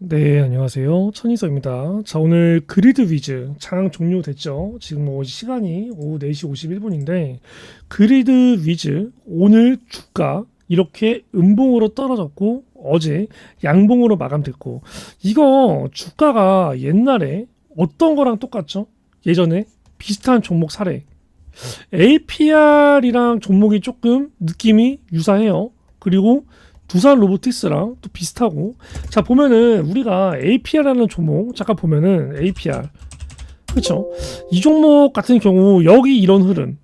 네, 안녕하세요. 천이서입니다. 자, 오늘 그리드 위즈 장 종료됐죠? 지금 뭐 시간이 오후 4시 51분인데, 그리드 위즈 오늘 주가 이렇게 음봉으로 떨어졌고, 어제 양봉으로 마감됐고, 이거 주가가 옛날에 어떤 거랑 똑같죠? 예전에 비슷한 종목 사례. APR이랑 종목이 조금 느낌이 유사해요. 그리고 두산 로보틱스랑 또 비슷하고. 자 보면은 우리가 APR이라는 종목 잠깐 보면은 APR 그쵸? 이 종목 같은 경우 여기 이런 흐름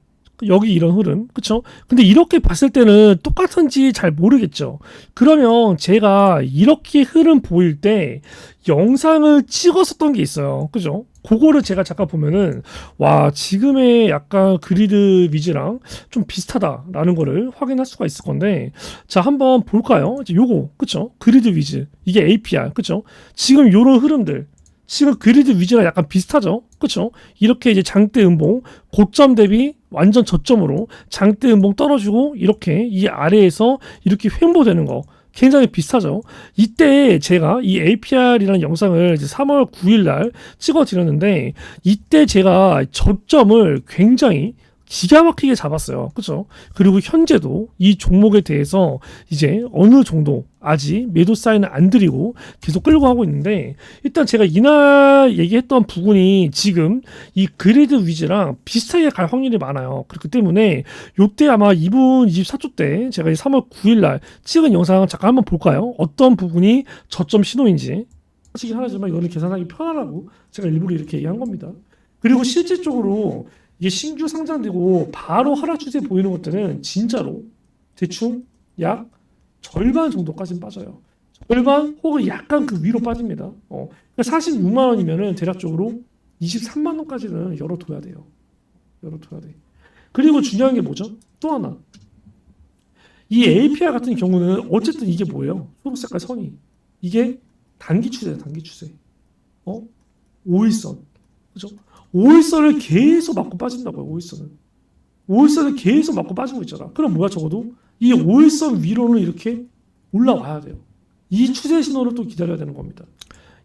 여기 이런 흐름 그쵸? 근데 이렇게 봤을 때는 똑같은지 잘 모르겠죠. 그러면 제가 이렇게 흐름 보일 때 영상을 찍었었던 게 있어요. 그죠 그거를 제가 잠깐 보면은 와 지금의 약간 그리드 위즈랑 좀 비슷하다라는 거를 확인할 수가 있을 건데 자 한번 볼까요? 이제 요거 그쵸? 그리드 위즈 이게 APR 그쵸? 지금 요런 흐름들 지금 그리드 위즈랑 약간 비슷하죠? 그쵸? 이렇게 이제 장대 음봉 고점 대비 완전 저점으로 장대 음봉 떨어지고 이렇게 이 아래에서 이렇게 횡보되는 거 굉장히 비슷하죠. 이때 제가 이 APR이라는 영상을 이제 3월 9일 날 찍어 드렸는데 이때 제가 저점을 굉장히 기가 막히게 잡았어요. 그죠? 그리고 현재도 이 종목에 대해서 이제 어느 정도 아직 매도 사인을 안 드리고 계속 끌고 가고 있는데 일단 제가 이날 얘기했던 부분이 지금 이 그리드 위즈랑 비슷하게 갈 확률이 많아요. 그렇기 때문에 요때 아마 2분 24초 때 제가 이 3월 9일 날 찍은 영상 잠깐 한번 볼까요? 어떤 부분이 저점 신호인지 하시긴 하지만 이거는 계산하기 편하라고 제가 일부러 이렇게 얘기한 겁니다. 그리고 실질적으로 이게 신규 상장되고 바로 하락 추세 보이는 것들은 진짜로 대충 약 절반 정도까지는 빠져요. 절반 혹은 약간 그 위로 빠집니다. 어, 그러니까 46만 원이면은 대략적으로 23만 원까지는 열어둬야 돼요. 열어둬야 돼. 그리고 중요한 게 뭐죠? 또 하나. 이 APR 같은 경우는 어쨌든 이게 뭐예요? 초록색깔 선이. 이게 단기 추세예요, 단기 추세. 어? 5일선. 그죠? 5일선을 계속 맞고 빠진다고요, 5일선은. 5일선을 계속 맞고 빠지고 있잖아. 그럼 뭐야, 적어도? 이 5일선 위로는 이렇게 올라와야 돼요. 이 추세 신호를 또 기다려야 되는 겁니다.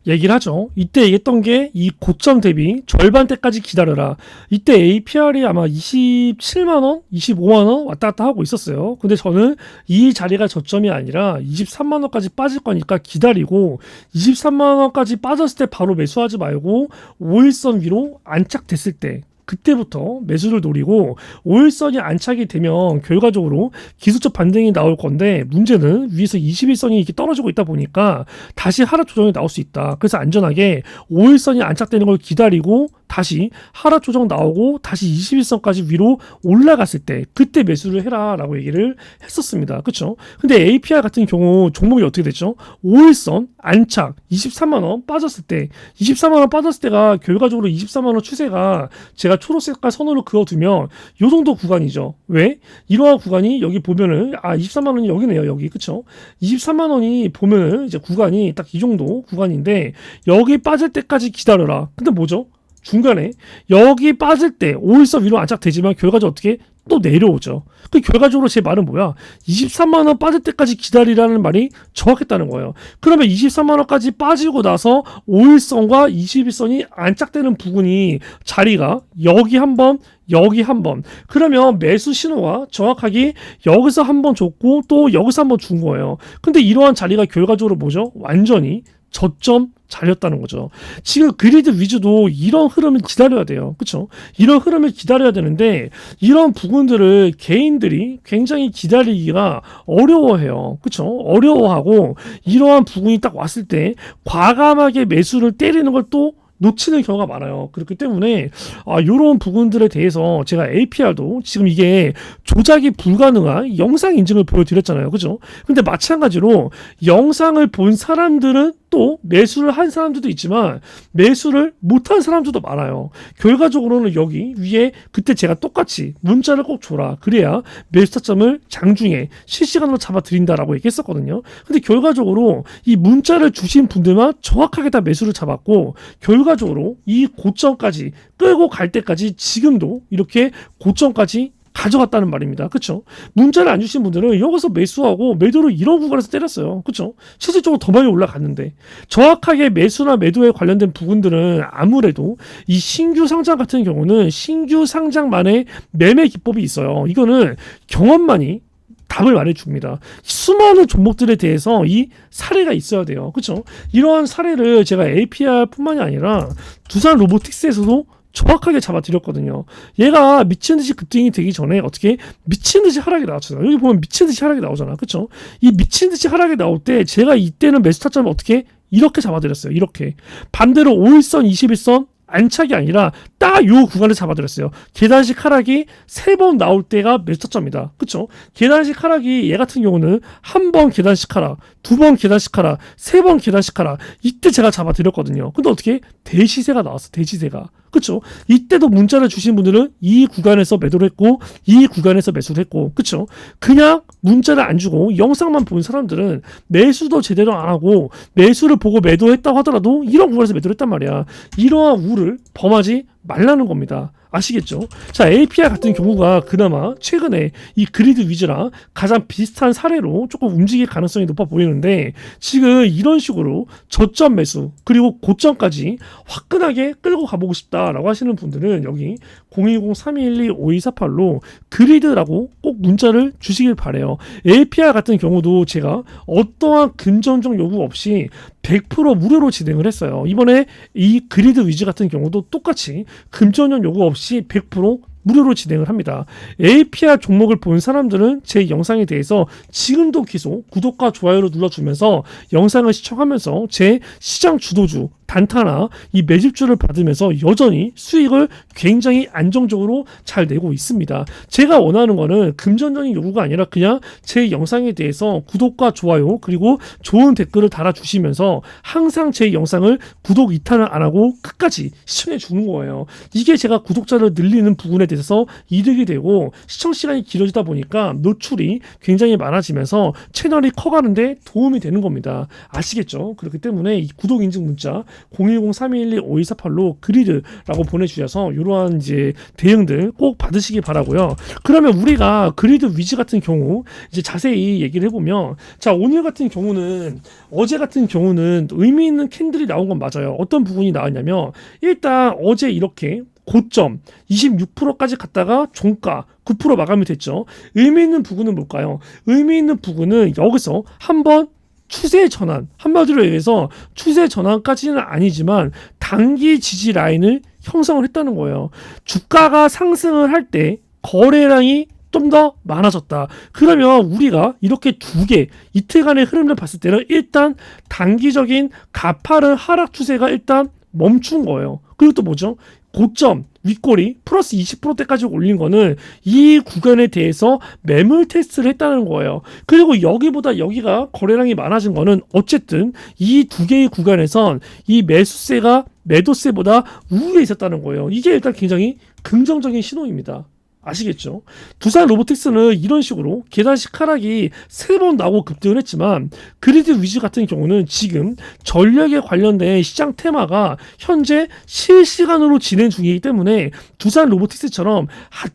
얘기를 하죠. 이때 얘기했던 게 이 고점 대비 절반 때까지 기다려라. 이때 APR이 아마 27만 원, 25만 원 왔다 갔다 하고 있었어요. 근데 저는 이 자리가 저점이 아니라 23만 원까지 빠질 거니까 기다리고 23만 원까지 빠졌을 때 바로 매수하지 말고 5일선 위로 안착됐을 때 그때부터 매수를 노리고 5일선이 안착이 되면 결과적으로 기술적 반등이 나올 건데 문제는 위에서 21선이 이렇게 떨어지고 있다 보니까 다시 하락 조정이 나올 수 있다. 그래서 안전하게 5일선이 안착되는 걸 기다리고 다시 하락 조정 나오고 다시 21선까지 위로 올라갔을 때 그때 매수를 해라라고 얘기를 했었습니다. 그렇죠? 근데 APR 같은 경우 종목이 어떻게 됐죠? 5일선 안착 23만 원 빠졌을 때 23만 원 빠졌을 때가 결과적으로 24만 원 추세가 제가 초록색깔 선으로 그어두면 요 정도 구간이죠. 왜? 이러한 구간이 여기 보면은 아 23만 원이 여기네요. 여기 그쵸? 23만 원이 보면은 이제 구간이 딱 이 정도 구간인데 여기 빠질 때까지 기다려라. 근데 뭐죠? 중간에 여기 빠질 때 5일선 위로 안착되지만 결과적으로 어떻게 또 내려오죠. 그 결과적으로 제 말은 뭐야? 23만 원 빠질 때까지 기다리라는 말이 정확했다는 거예요. 그러면 23만 원까지 빠지고 나서 5일선과 21선이 안착되는 부분이 자리가 여기 한번 여기 한번 그러면 매수 신호가 정확하게 여기서 한번 줬고 또 여기서 한번 준 거예요. 근데 이러한 자리가 결과적으로 뭐죠? 완전히 저점 잘렸다는 거죠. 지금 그리드 위주도 이런 흐름을 기다려야 돼요. 그렇죠? 이런 흐름을 기다려야 되는데 이런 부분들을 개인들이 굉장히 기다리기가 어려워해요. 그렇죠? 어려워하고 이러한 부분이 딱 왔을 때 과감하게 매수를 때리는 걸또 놓치는 경우가 많아요. 그렇기 때문에 아, 이런 부분들에 대해서 제가 APR도 지금 이게 조작이 불가능한 영상 인증을 보여드렸잖아요. 그죠? 근데 마찬가지로 영상을 본 사람들은 또 매수를 한 사람들도 있지만 매수를 못한 사람들도 많아요. 결과적으로는 여기 위에 그때 제가 똑같이 문자를 꼭 줘라. 그래야 매수 타점을 장중에 실시간으로 잡아 드린다라고 얘기했었거든요. 근데 결과적으로 이 문자를 주신 분들만 정확하게 다 매수를 잡았고 결과적으로 이 고점까지 끌고 갈 때까지 지금도 이렇게 고점까지 가져갔다는 말입니다. 그쵸? 문자를 안 주신 분들은 여기서 매수하고 매도를 이런 구간에서 때렸어요. 그쵸? 실질적으로 더 많이 올라갔는데 정확하게 매수나 매도에 관련된 부분들은 아무래도 이 신규 상장 같은 경우는 신규 상장만의 매매 기법이 있어요. 이거는 경험만이 답을 말해줍니다. 수많은 종목들에 대해서 이 사례가 있어야 돼요. 그렇죠? 이러한 사례를 제가 APR뿐만이 아니라 두산 로보틱스에서도 정확하게 잡아드렸거든요. 얘가 미친 듯이 급등이 되기 전에 어떻게 미친 듯이 하락이 나왔잖아요. 여기 보면 미친 듯이 하락이 나오잖아. 그렇죠? 이 미친 듯이 하락이 나올 때 제가 이때는 매수 타점을 어떻게 이렇게 잡아드렸어요. 이렇게 반대로 5일선, 21선 안착이 아니라 딱 요 구간을 잡아드렸어요. 계단식 하락이 세 번 나올 때가 매수점이다. 그쵸? 계단식 하락이 얘 같은 경우는 한 번 계단식 하락, 두 번 계단식 하락, 세 번 계단식 하락 이때 제가 잡아드렸거든요. 근데 어떻게 대시세가 나왔어. 대시세가. 그쵸? 이때도 문자를 주신 분들은 이 구간에서 매도를 했고 이 구간에서 매수를 했고 그쵸? 그냥 문자를 안 주고 영상만 본 사람들은 매수도 제대로 안 하고 매수를 보고 매도했다고 하더라도 이런 구간에서 매도를 했단 말이야. 이러한 우를 범하지 말라는 겁니다. 아시겠죠? 자, APR 같은 경우가 그나마 최근에 이 그리드 위즈랑 가장 비슷한 사례로 조금 움직일 가능성이 높아 보이는데 지금 이런 식으로 저점 매수 그리고 고점까지 화끈하게 끌고 가보고 싶다라고 하시는 분들은 여기 010-3212-5248로 그리드라고 꼭 문자를 주시길 바래요. APR 같은 경우도 제가 어떠한 금전적 요구 없이 100% 무료로 진행을 했어요. 이번에 이 그리드 위즈 같은 경우도 똑같이 금전적 요구 없이 100% 무료로 진행을 합니다. APR 종목을 본 사람들은 제 영상에 대해서 지금도 계속 구독과 좋아요를 눌러주면서 영상을 시청하면서 제 시장 주도주 단타나 이 매집주를 받으면서 여전히 수익을 굉장히 안정적으로 잘 내고 있습니다. 제가 원하는 거는 금전적인 요구가 아니라 그냥 제 영상에 대해서 구독과 좋아요 그리고 좋은 댓글을 달아주시면서 항상 제 영상을 구독 이탈을 안 하고 끝까지 시청해 주는 거예요. 이게 제가 구독자를 늘리는 부분에 대해서 이득이 되고 시청 시간이 길어지다 보니까 노출이 굉장히 많아지면서 채널이 커가는데 도움이 되는 겁니다. 아시겠죠? 그렇기 때문에 이 구독 인증 문자 010-3212-5248로 그리드라고 보내주셔서 이러한 이제 대응들 꼭 받으시기 바라고요. 그러면 우리가 그리드 위즈 같은 경우 이제 자세히 얘기를 해보면 자 오늘 같은 경우는 어제 같은 경우는 의미 있는 캔들이 나온 건 맞아요. 어떤 부분이 나왔냐면 일단 어제 이렇게 고점 26%까지 갔다가 종가 9% 마감이 됐죠. 의미 있는 부분은 뭘까요? 의미 있는 부분은 여기서 한번 추세 전환 한마디로 얘기해서 추세 전환까지는 아니지만 단기 지지 라인을 형성을 했다는 거예요. 주가가 상승을 할 때 거래량이 좀 더 많아졌다. 그러면 우리가 이렇게 두 개 이틀간의 흐름을 봤을 때는 일단 단기적인 가파른 하락 추세가 일단 멈춘 거예요. 그리고 또 뭐죠? 고점 윗꼬리 플러스 20%대까지 올린 거는 이 구간에 대해서 매물 테스트를 했다는 거예요. 그리고 여기보다 여기가 거래량이 많아진 거는 어쨌든 이 두 개의 구간에선 이 매수세가 매도세보다 우위에 있었다는 거예요. 이게 일단 굉장히 긍정적인 신호입니다. 아시겠죠? 두산 로보틱스는 이런 식으로 계단식 하락이 세 번 나오고 급등을 했지만 그리드 위즈 같은 경우는 지금 전력에 관련된 시장 테마가 현재 실시간으로 진행 중이기 때문에 두산 로보틱스처럼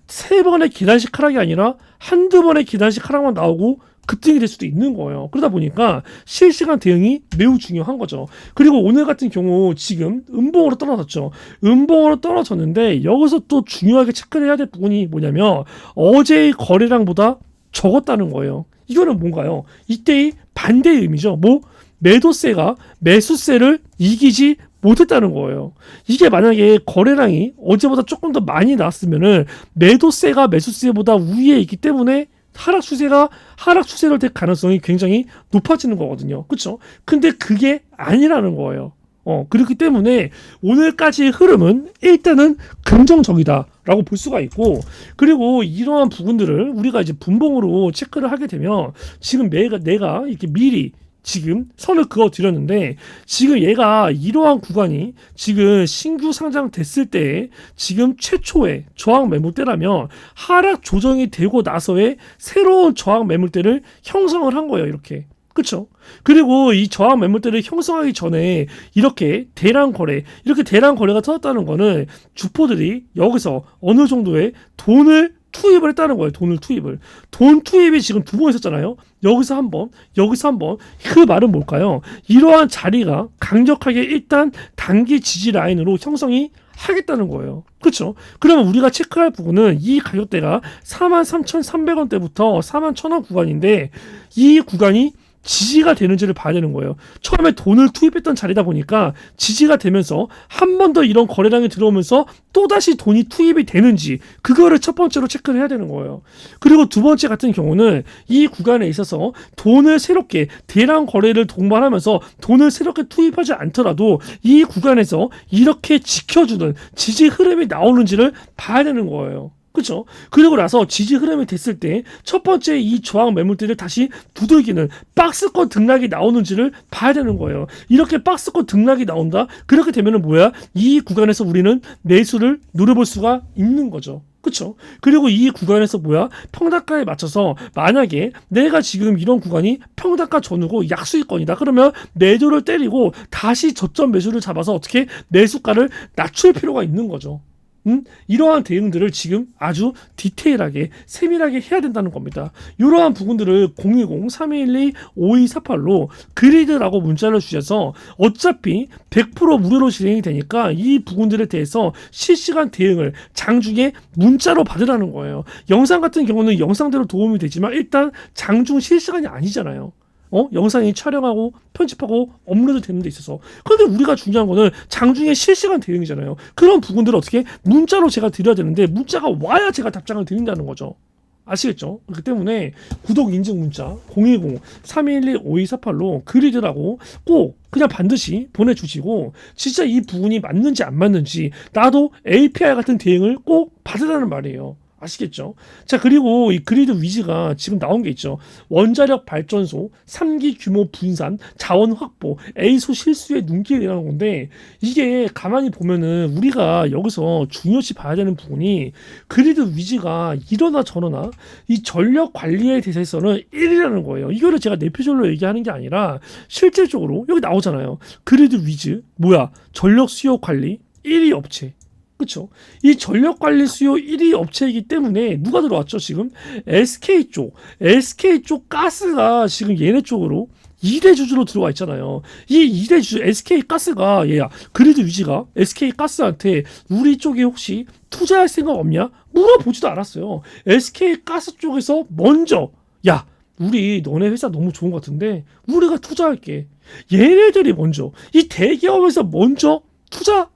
세 번의 계단식 하락이 아니라 한두 번의 계단식 하락만 나오고 급등이 될 수도 있는 거예요. 그러다 보니까 실시간 대응이 매우 중요한 거죠. 그리고 오늘 같은 경우 지금 음봉으로 떨어졌죠. 음봉으로 떨어졌는데 여기서 또 중요하게 체크를 해야 될 부분이 뭐냐면 어제의 거래량보다 적었다는 거예요. 이거는 뭔가요? 이때의 반대의 의미죠. 뭐 매도세가 매수세를 이기지 못했다는 거예요. 이게 만약에 거래량이 어제보다 조금 더 많이 나왔으면은 매도세가 매수세보다 우위에 있기 때문에 하락 추세가 하락 추세로 될 가능성이 굉장히 높아지는 거거든요. 그렇죠? 근데 그게 아니라는 거예요. 어, 그렇기 때문에 오늘까지의 흐름은 일단은 긍정적이다라고 볼 수가 있고 그리고 이러한 부분들을 우리가 이제 분봉으로 체크를 하게 되면 지금 내가 내가 이렇게 미리 지금 선을 그어 드렸는데 지금 얘가 이러한 구간이 지금 신규 상장됐을 때 지금 최초의 저항 매물대라면 하락 조정이 되고 나서의 새로운 저항 매물대를 형성을 한 거예요 이렇게. 그렇죠 그리고 이 저항 매물대를 형성하기 전에 이렇게 대량 거래 이렇게 대량 거래가 터졌다는 거는 주포들이 여기서 어느 정도의 돈을 투입을 했다는 거예요. 돈을 투입을. 돈 투입이 지금 두 번 있었잖아요. 여기서 한 번, 여기서 한 번. 그 말은 뭘까요? 이러한 자리가 강력하게 일단 단기 지지 라인으로 형성이 하겠다는 거예요. 그렇죠? 그러면 우리가 체크할 부분은 이 가격대가 43,300원대부터 41,000원 구간인데 이 구간이 지지가 되는지를 봐야 되는 거예요. 처음에 돈을 투입했던 자리다 보니까 지지가 되면서 한 번 더 이런 거래량이 들어오면서 또다시 돈이 투입이 되는지 그거를 첫 번째로 체크를 해야 되는 거예요. 그리고 두 번째 같은 경우는 이 구간에 있어서 돈을 새롭게 대량 거래를 동반하면서 돈을 새롭게 투입하지 않더라도 이 구간에서 이렇게 지켜주는 지지 흐름이 나오는지를 봐야 되는 거예요. 그렇죠? 그리고 나서 지지 흐름이 됐을 때 첫 번째 이 저항 매물대를 다시 두들기는 박스권 등락이 나오는지를 봐야 되는 거예요. 이렇게 박스권 등락이 나온다. 그렇게 되면은 뭐야? 이 구간에서 우리는 매수를 노려볼 수가 있는 거죠. 그쵸? 그리고 이 구간에서 뭐야? 평단가에 맞춰서 만약에 내가 지금 이런 구간이 평단가 전후고 약수익권이다. 그러면 매도를 때리고 다시 저점 매수를 잡아서 어떻게 매수가를 낮출 필요가 있는 거죠. 음? 이러한 대응들을 지금 아주 디테일하게 세밀하게 해야 된다는 겁니다. 이러한 부분들을 010-3212-5248로 그리드라고 문자를 주셔서 어차피 100% 무료로 진행이 되니까 이 부분들에 대해서 실시간 대응을 장중에 문자로 받으라는 거예요. 영상 같은 경우는 영상대로 도움이 되지만 일단 장중 실시간이 아니잖아요. 어? 영상이 촬영하고 편집하고 업로드 되는 데 있어서 그런데 우리가 중요한 거는 장중에 실시간 대응이잖아요 그런 부분들을 어떻게 문자로 제가 드려야 되는데 문자가 와야 제가 답장을 드린다는 거죠 아시겠죠? 그렇기 때문에 구독 인증 문자 010-3212-5248로 그리드라고 꼭 그냥 반드시 보내주시고 진짜 이 부분이 맞는지 안 맞는지 나도 API 같은 대응을 꼭 받으라는 말이에요 아시겠죠? 자, 그리고 이 그리드 위즈가 지금 나온 게 있죠. 원자력 발전소, 3기 규모 분산, 자원 확보, A소 실수의 눈길이라는 건데, 이게 가만히 보면은 우리가 여기서 중요시 봐야 되는 부분이 그리드 위즈가 이러나 저러나 이 전력 관리에 대해서는 1이라는 거예요. 이거를 제가 내표절로 얘기하는 게 아니라 실질적으로 여기 나오잖아요. 그리드 위즈, 뭐야? 전력 수요 관리 1위 업체. 그렇죠. 이 전력 관리 수요 1위 업체이기 때문에 누가 들어왔죠 지금 SK 쪽 SK 쪽 가스가 지금 얘네 쪽으로 2대 주주로 들어와 있잖아요. 이 2대 주주 SK 가스가 얘야 그리드 위지가 SK 가스한테 우리 쪽에 혹시 투자할 생각 없냐 물어보지도 않았어요. SK 가스 쪽에서 먼저 야 우리 너네 회사 너무 좋은 것 같은데 우리가 투자할게. 얘네들이 먼저 이 대기업에서 먼저 투자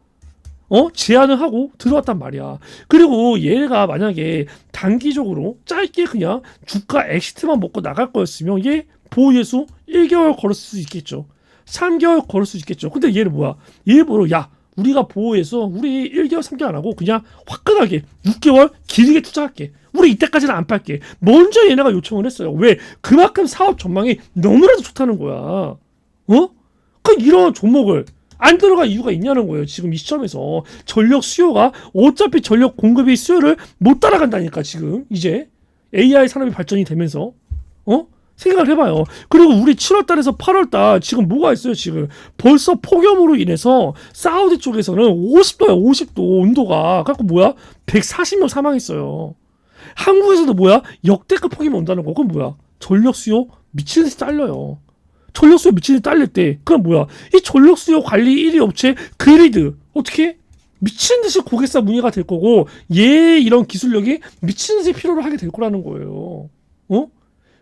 어 제안을 하고 들어왔단 말이야. 그리고 얘가 만약에 단기적으로 짧게 그냥 주가 엑시트만 먹고 나갈 거였으면 얘 보호예수 1개월 걸었을 수 있겠죠. 3개월 걸을 수 있겠죠. 근데 얘는 뭐야? 일부러 야 우리가 보호해서 우리 1개월 3개월 안 하고 그냥 화끈하게 6개월 길게 투자할게. 우리 이때까지는 안 팔게. 먼저 얘네가 요청을 했어요. 왜? 그만큼 사업 전망이 너무나도 좋다는 거야. 어? 그 이런 종목을 안 들어갈 이유가 있냐는 거예요. 지금 이 시점에서 전력 수요가 어차피 전력 공급이 수요를 못 따라간다니까 지금 이제 AI 산업이 발전이 되면서 어 생각을 해봐요. 그리고 우리 7월달에서 8월달 지금 뭐가 있어요? 지금 벌써 폭염으로 인해서 사우디 쪽에서는 50도야 50도 온도가 갖고 뭐야 140명 사망했어요. 한국에서도 뭐야 역대급 폭염이 온다는 거. 그건 뭐야 전력 수요 미친 듯이 잘려요. 전력수요 미친 듯이 딸릴 때. 그럼 뭐야? 이 전력수요 관리 1위 업체 그리드. 어떻게? 미친 듯이 고객사 문의가 될 거고 얘 이런 기술력이 미친 듯이 필요로 하게 될 거라는 거예요. 어?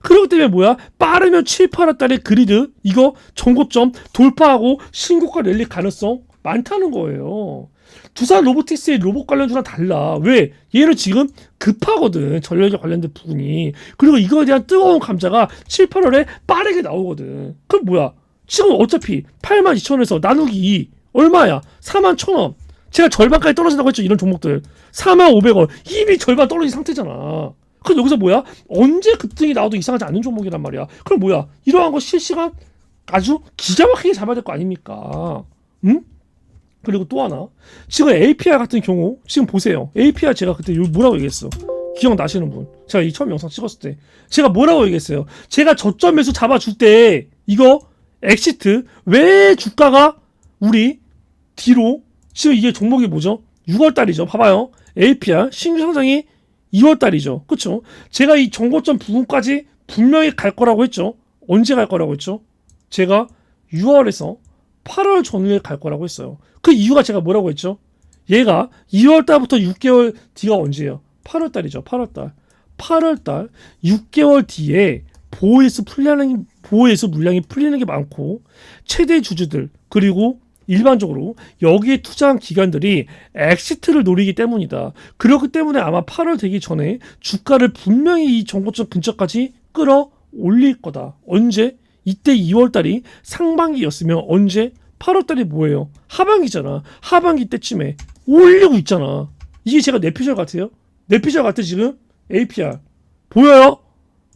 그렇기 때문에 뭐야? 빠르면 7, 8월 달에 그리드 이거 정고점 돌파하고 신고가 랠리 가능성 많다는 거예요 두산 로보틱스의 로봇 관련주랑 달라. 왜? 얘는 지금 급하거든. 전력에 관련된 부분이. 그리고 이거에 대한 뜨거운 감자가 7, 8월에 빠르게 나오거든. 그럼 뭐야? 지금 어차피 8만 2천원에서 나누기 2. 얼마야? 4만 1천원. 제가 절반까지 떨어진다고 했죠. 이런 종목들. 4만 500원. 이미 절반 떨어진 상태잖아. 그럼 여기서 뭐야? 언제 급등이 나와도 이상하지 않는 종목이란 말이야. 그럼 뭐야? 이러한 거 실시간 아주 기가 막히게 잡아야 될 거 아닙니까? 응? 그리고 또 하나 지금 API 같은 경우 지금 보세요 API 제가 그때 뭐라고 얘기했어 기억나시는 분 제가 이 처음 영상 찍었을 때 제가 뭐라고 얘기했어요 제가 저점에서 잡아줄 때 이거 엑시트 왜 주가가 우리 뒤로 지금 이게 종목이 뭐죠 6월달이죠 봐봐요 API 신규 상장이 2월 달이죠. 그쵸? 제가 이 정고점 부분까지 분명히 갈 거라고 했죠. 언제 갈 거라고 했죠? 제가 6월에서 8월 전후에 갈 거라고 했어요. 그 이유가 제가 뭐라고 했죠? 얘가 2월 달부터 6개월 뒤가 언제예요? 8월 달이죠. 8월 달. 8월 달 6개월 뒤에 보호에서 풀리는 보호에서 물량이 풀리는 게 많고 최대 주주들 그리고 일반적으로 여기에 투자한 기관들이 엑시트를 노리기 때문이다. 그렇기 때문에 아마 8월 되기 전에 주가를 분명히 이 정고점 근처까지 끌어 올릴 거다. 언제? 이때 2월 달이 상반기였으면 언제? 8월 달이 뭐예요? 하반기잖아. 하반기 때쯤에 올리고 있잖아. 이게 제가 내 피셜 같아요? 내 피셜 같아 지금? APR 보여요?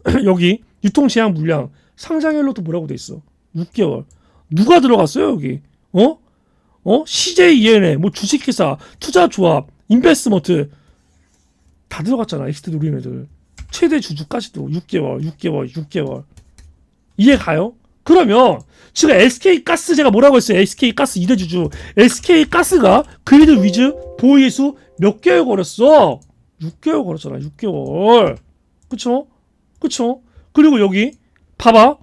여기 유통 제한 물량 상장일로도 뭐라고 돼 있어? 6개월. 누가 들어갔어요 여기? 어? 어? CJENA 뭐 주식회사 투자조합 인베스먼트 다 들어갔잖아 엑시트 노리는 애들 최대 주주까지도 6개월 6개월 6개월 이해 가요? 그러면 지금 SK 가스 제가 뭐라고 했어요? SK 가스 2대 주주 SK 가스가 그리드 위즈 보이수 몇 개월 걸었어? 6개월 걸었잖아 6개월 그쵸? 그쵸? 그리고 여기 봐봐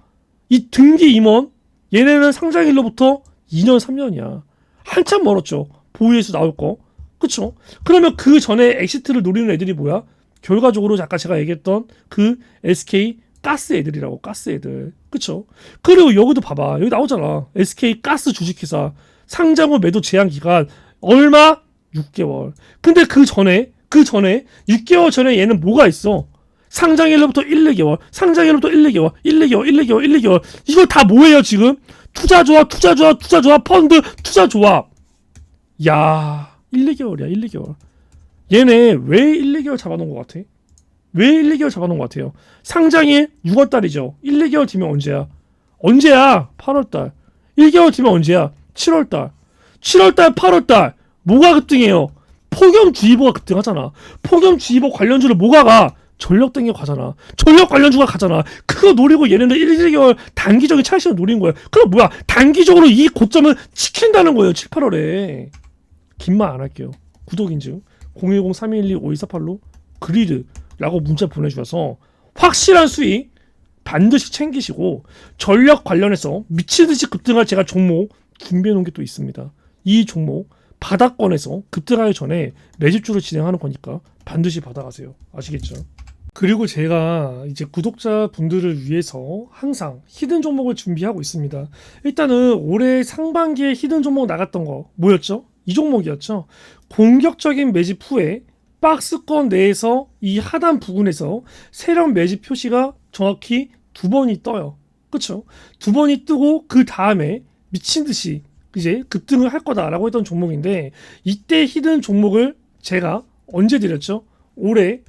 이 등기 임원 얘네는 상장일로부터 2년 3년이야 한참 멀었죠 보이에서 나올 거 그쵸? 그러면 그 전에 엑시트를 노리는 애들이 뭐야? 결과적으로 아까 제가 얘기했던 그 SK 가스 애들이라고 가스 애들 그쵸? 그리고 여기도 봐봐 여기 나오잖아 SK 가스 주식회사 상장 후 매도 제한 기간 얼마? 6개월 근데 그 전에 그 전에 6개월 전에 얘는 뭐가 있어? 상장일로부터 1, 2개월, 상장일로부터 1, 2개월, 1, 2개월, 1, 2개월, 1, 2개월. 이거 다 뭐예요, 지금? 투자조합, 투자조합, 투자조합, 펀드, 투자조합. 야, 1, 2개월이야, 1, 2개월. 얘네 왜 1, 2개월 잡아놓은 것 같아? 왜 1, 2개월 잡아놓은 것 같아요? 상장일 6월달이죠. 1, 2개월 뒤면 언제야? 언제야? 8월달. 1개월 뒤면 언제야? 7월달. 7월달, 8월달. 뭐가 급등해요? 폭염주의보가 급등하잖아. 폭염주의보 관련주를 뭐가 가? 전력 땡겨 가잖아. 전력 관련주가 가잖아. 그거 노리고 얘네는 1, 2개월 단기적인 차익을 노린 거야. 그럼 뭐야? 단기적으로 이 고점을 지킨다는 거예요. 7, 8월에. 긴 말 안 할게요. 구독 인증 010-3212-5248로 그리드 라고 문자 보내주셔서 확실한 수익 반드시 챙기시고 전력 관련해서 미치듯이 급등할 제가 종목 준비해 놓은 게 또 있습니다. 이 종목 바닥권에서 급등하기 전에 매집주를 진행하는 거니까 반드시 받아가세요. 아시겠죠? 그리고 제가 이제 구독자 분들을 위해서 항상 히든 종목을 준비하고 있습니다. 일단은 올해 상반기에 히든 종목 나갔던 거 뭐였죠? 이 종목이었죠. 공격적인 매집 후에 박스권 내에서 이 하단 부분에서 세력 매집 표시가 정확히 두 번이 떠요. 그쵸? 두 번이 뜨고 그 다음에 미친 듯이 이제 급등을 할 거다라고 했던 종목인데 이때 히든 종목을 제가 언제 드렸죠? 올해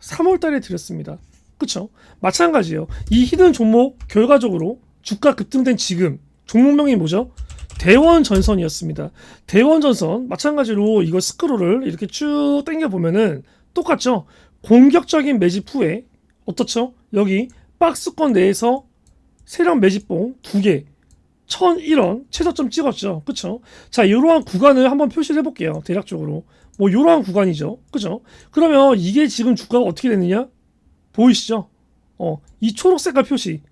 3월 달에 드렸습니다. 그쵸? 마찬가지예요. 이 히든 종목 결과적으로 주가 급등된 지금 종목명이 뭐죠? 대원 전선이었습니다. 대원 전선 마찬가지로 이거 스크롤을 이렇게 쭉 당겨 보면은 똑같죠? 공격적인 매집 후에 어떻죠? 여기 박스권 내에서 세력 매집봉 두 개, 1001원 최저점 찍었죠. 그쵸? 자, 이러한 구간을 한번 표시를 해볼게요. 대략적으로. 뭐, 이러한 구간이죠. 그죠? 그러면 이게 지금 주가가 어떻게 됐느냐? 보이시죠? 어, 이 초록 색깔 표시.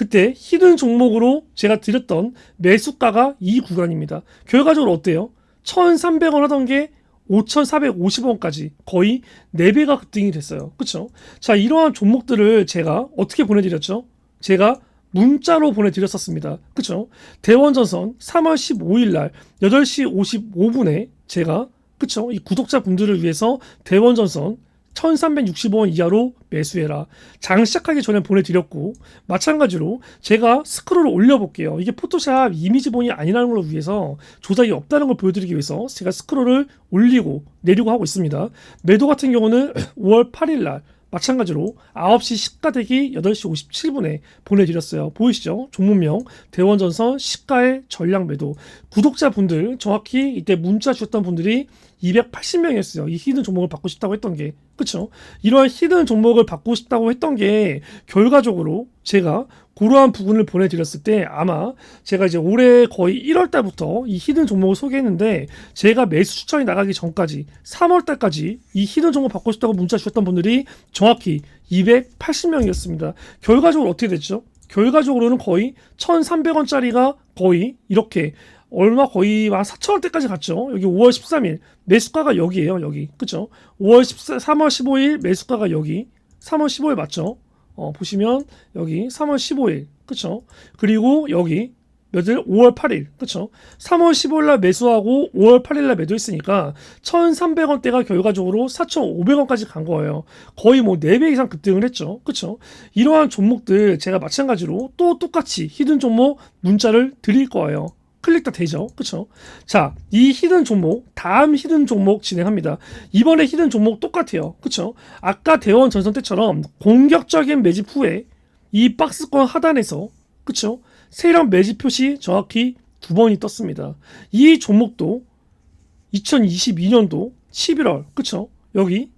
그때 히든 종목으로 제가 드렸던 매수가가 이 구간입니다. 결과적으로 어때요? 1,300원 하던 게 5,450원까지 거의 4배가 급등이 됐어요. 그쵸? 자, 이러한 종목들을 제가 어떻게 보내드렸죠? 제가 문자로 보내드렸었습니다. 그쵸? 대원전선 3월 15일 날 8시 55분에 제가 그쵸? 이 구독자분들을 위해서 대원전선 1360원 이하로 매수해라. 장 시작하기 전에 보내드렸고 마찬가지로 제가 스크롤을 올려볼게요. 이게 포토샵 이미지본이 아니라는 걸 위해서 조작이 없다는 걸 보여드리기 위해서 제가 스크롤을 올리고 내리고 하고 있습니다. 매도 같은 경우는 5월 8일 날 마찬가지로 9시 시가 대기 8시 57분에 보내드렸어요. 보이시죠? 종목명 대원전선 시가의 전량 매도 구독자분들 정확히 이때 문자 주셨던 분들이 280명이었어요. 이 히든 종목을 받고 싶다고 했던 게 그쵸? 이러한 히든 종목을 받고 싶다고 했던 게 결과적으로 제가 그러한 부분을 보내드렸을 때 아마 제가 이제 올해 거의 1월 달부터 이 히든 종목을 소개했는데 제가 매수 추천이 나가기 전까지 3월 달까지 이 히든 종목 받고 싶다고 문자 주셨던 분들이 정확히 280명이었습니다. 결과적으로 어떻게 됐죠? 결과적으로는 거의 1,300원짜리가 거의 이렇게 얼마 거의 한 4천 원대까지 갔죠. 여기 5월 13일 매수가가 여기에요. 여기 그쵸? 5월 14, 3월 15일 매수가가 여기 3월 15일 맞죠? 어, 보시면 여기 3월 15일 그쵸? 그리고 여기 며칠 5월 8일 그쵸? 3월 15일 날 매수하고 5월 8일 날 매도했으니까 1,300원대가 결과적으로 4,500원까지 간 거예요. 거의 뭐 4배 이상 급등을 했죠. 그쵸? 이러한 종목들 제가 마찬가지로 또 똑같이 히든 종목 문자를 드릴 거예요. 클릭 다 되죠. 그쵸? 자, 이 히든 종목, 다음 히든 종목 진행합니다. 이번에 히든 종목 똑같아요. 그쵸? 아까 대원 전선 때처럼 공격적인 매집 후에 이 박스권 하단에서, 그쵸? 세력 매집 표시 정확히 두 번이 떴습니다. 이 종목도 2022년도 11월, 그쵸? 여기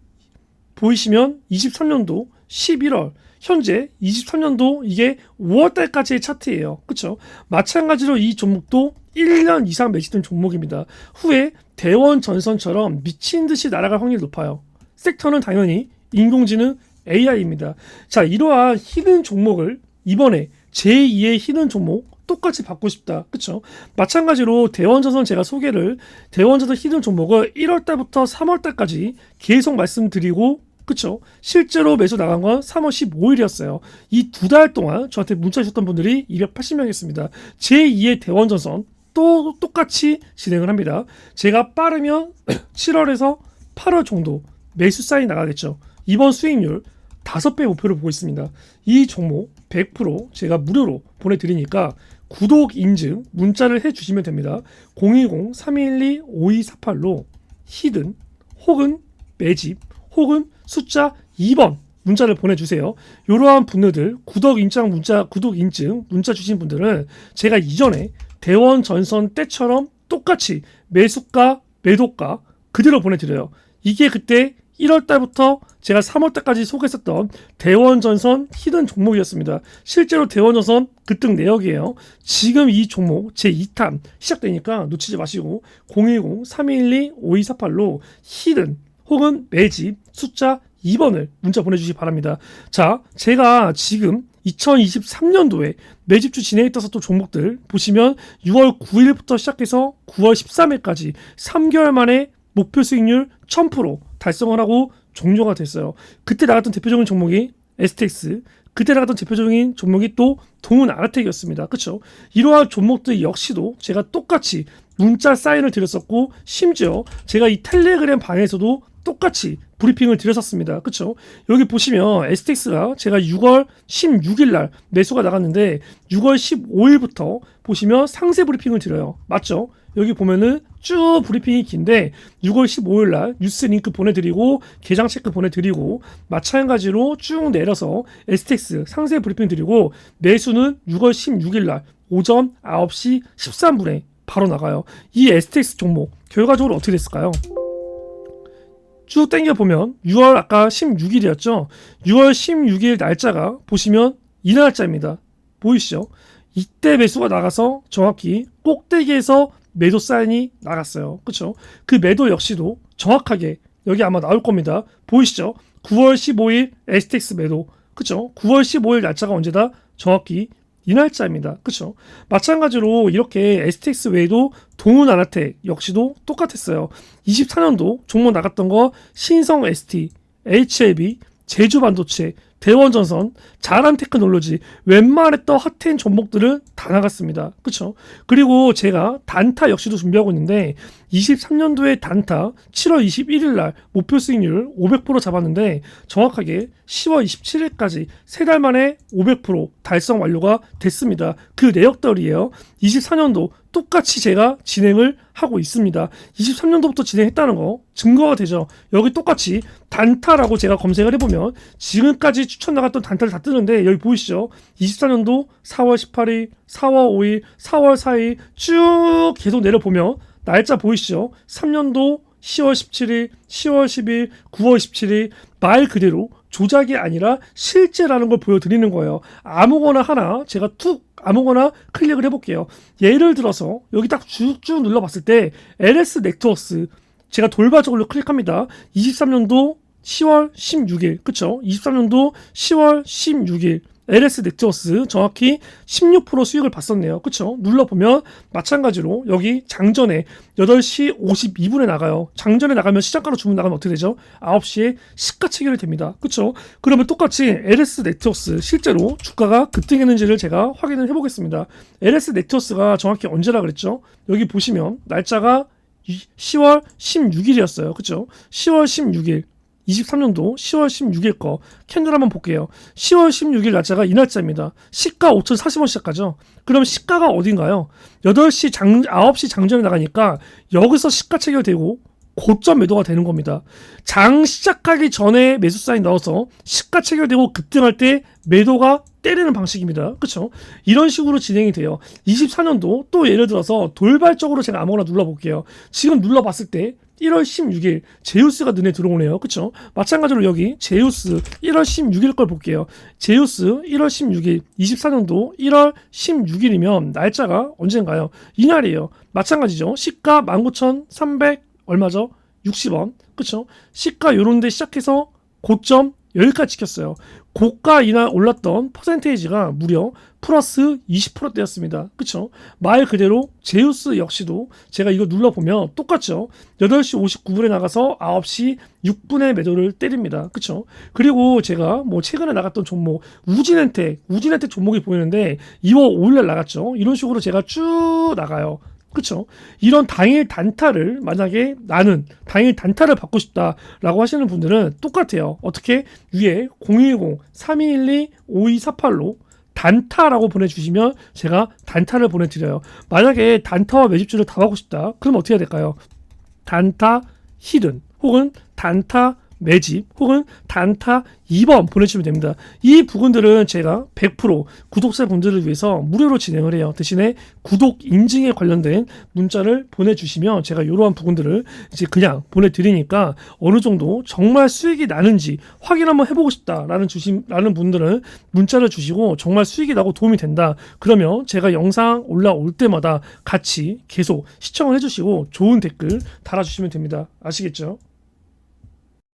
보이시면 23년도 11월, 현재 23년도 이게 5월달까지의 차트예요. 그쵸? 마찬가지로 이 종목도 1년 이상 매집된 종목입니다. 후에 대원 전선처럼 미친 듯이 날아갈 확률이 높아요. 섹터는 당연히 인공지능 AI입니다. 자, 이러한 히든 종목을 이번에 제2의 히든 종목 똑같이 받고 싶다. 그쵸? 마찬가지로 대원전선 제가 소개를 대원전선 히든 종목을 1월달부터 3월달까지 계속 말씀드리고 그쵸? 실제로 매수 나간 건 3월 15일이었어요. 이 두 달 동안 저한테 문자 주셨던 분들이 280명이었습니다. 제2의 대원전선 또 똑같이 진행을 합니다. 제가 빠르면 7월에서 8월 정도 매수 사인 나가겠죠. 이번 수익률 5배 목표를 보고 있습니다. 이 종목 100% 제가 무료로 보내드리니까 구독 인증 문자를 해주시면 됩니다. 010-312-5248로 히든 혹은 매집 혹은 숫자 2번 문자를 보내주세요. 이러한 분들 구독 인증 문자 구독 인증 문자 주신 분들은 제가 이전에 대원 전선 때처럼 똑같이 매수가 매도가 그대로 보내드려요. 이게 그때 1월 달부터 제가 3월 달까지 소개했었던 대원 전선 히든 종목이었습니다. 실제로 대원 전선 급등 내역이에요. 지금 이 종목 제 2탄 시작되니까 놓치지 마시고 010-312-5248로 히든 혹은 매집 숫자 2번을 문자 보내주시기 바랍니다. 자, 제가 지금 2023년도에 매집주 진행했던 또 종목들 보시면 6월 9일부터 시작해서 9월 13일까지 3개월 만에 목표 수익률 1000% 달성을 하고 종료가 됐어요. 그때 나갔던 대표적인 종목이 STX, 그때 나갔던 대표적인 종목이 또 동은 아라텍이었습니다. 그렇죠? 이러한 종목들 역시도 제가 똑같이 문자 사인을 드렸었고 심지어 제가 이 텔레그램 방에서도 똑같이 브리핑을 드렸었습니다. 그쵸? 여기 보시면 STX가 제가 6월 16일 날 매수가 나갔는데 6월 15일부터 보시면 상세 브리핑을 드려요. 맞죠? 여기 보면은 쭉 브리핑이 긴데 6월 15일 날 뉴스 링크 보내드리고 계장 체크 보내드리고 마찬가지로 쭉 내려서 STX 상세 브리핑 드리고 매수는 6월 16일 날 오전 9시 13분에 바로 나가요. 이 STX 종목 결과적으로 어떻게 됐을까요? 쭉 땡겨 보면 6월 아까 16일이었죠. 6월 16일 날짜가 보시면 이 날짜입니다. 보이시죠? 이때 매수가 나가서 정확히 꼭대기에서 매도 사인이 나갔어요. 그렇죠? 그 매도 역시도 정확하게 여기 아마 나올 겁니다. 보이시죠? 9월 15일 STX 매도. 그렇죠? 9월 15일 날짜가 언제다? 정확히 이 날짜입니다. 그렇죠? 마찬가지로 이렇게 STX 외에도 동훈 아나텍 역시도 똑같았어요. 24년도 종목 나갔던 거 신성 ST, HLB, 제주 반도체, 대원전선, 자란 테크놀로지 웬만했던 핫한 종목들은 다 나갔습니다. 그렇죠? 그리고 제가 단타 역시도 준비하고 있는데 23년도에 단타 7월 21일 날 목표 수익률 500% 잡았는데 정확하게 10월 27일까지 세달 만에 500% 달성 완료가 됐습니다. 그 내역들이에요. 24년도 똑같이 제가 진행을 하고 있습니다. 23년도부터 진행했다는 거 증거가 되죠. 여기 똑같이 단타라고 제가 검색을 해보면 지금까지 추천 나갔던 단타를 다 뜨는데 여기 보이시죠? 24년도 4월 18일, 4월 5일, 4월 4일 쭉 계속 내려보면 날짜 보이시죠? 3년도 10월 17일, 10월 10일, 9월 17일 말 그대로 조작이 아니라 실제라는 걸 보여드리는 거예요. 아무거나 하나 제가 툭 아무거나 클릭을 해볼게요. 예를 들어서 여기 딱 쭉쭉 눌러봤을 때 LS 넥트워스 제가 돌발적으로 클릭합니다. 23년도 10월 16일 그쵸? 23년도 10월 16일 LS 넥트워스 정확히 16% 수익을 봤었네요. 그쵸? 눌러보면 마찬가지로 여기 장전에 8시 52분에 나가요. 장전에 나가면 시장가로 주문 나가면 어떻게 되죠? 9시에 시가 체결이 됩니다. 그쵸? 그러면 똑같이 LS 넥트워스 실제로 주가가 급등했는지를 제가 확인을 해보겠습니다. LS 넥트워스가 정확히 언제라 그랬죠? 여기 보시면 날짜가 10월 16일이었어요. 그쵸? 10월 16일 23년도 10월 16일 거 캔들 한번 볼게요. 10월 16일 날짜가 이 날짜입니다. 시가 5,040원 시작하죠. 그럼 시가가 어딘가요? 8시 장 9시 장전에 나가니까 여기서 시가 체결되고 고점 매도가 되는 겁니다. 장 시작하기 전에 매수 사인 넣어서 시가 체결되고 급등할 때 매도가 때리는 방식입니다. 그렇죠? 이런 식으로 진행이 돼요. 24년도 또 예를 들어서 돌발적으로 제가 아무거나 눌러볼게요. 지금 눌러봤을 때 1월 16일 제우스가 눈에 들어오네요. 그렇죠? 마찬가지로 여기 제우스 1월 16일 걸 볼게요. 제우스 1월 16일 24년도 1월 16일이면 날짜가 언젠가요? 이날이에요. 마찬가지죠. 시가 19,300 얼마죠? 60원. 그쵸? 시가 요런데 시작해서 고점 여기까지 지켰어요. 고가 이날 올랐던 퍼센테이지가 무려 플러스 20%대였습니다. 그쵸? 말 그대로 제우스 역시도 제가 이거 눌러보면 똑같죠? 8시 59분에 나가서 9시 6분에 매도를 때립니다. 그쵸? 그리고 제가 뭐 최근에 나갔던 종목 우진엔텍, 우진엔텍 종목이 보이는데 2월 5일날 나갔죠? 이런 식으로 제가 쭉 나가요. 그쵸? 이런 당일 단타를 만약에 나는 당일 단타를 받고 싶다라고 하시는 분들은 똑같아요. 어떻게 위에 010-3212-5248로 단타라고 보내주시면 제가 단타를 보내드려요. 만약에 단타와 매집주를 다 하고 싶다. 그럼 어떻게 해야 될까요? 단타 히든 혹은 단타 매집 혹은 단타 2번 보내주시면 됩니다. 이 부분들은 제가 100% 구독자분들을 위해서 무료로 진행을 해요. 대신에 구독 인증에 관련된 문자를 보내주시면 제가 이러한 부분들을 이제 그냥 보내드리니까 어느 정도 정말 수익이 나는지 확인 한번 해보고 싶다라는 주심라는 분들은 문자를 주시고 정말 수익이 나고 도움이 된다. 그러면 제가 영상 올라올 때마다 같이 계속 시청을 해주시고 좋은 댓글 달아주시면 됩니다. 아시겠죠?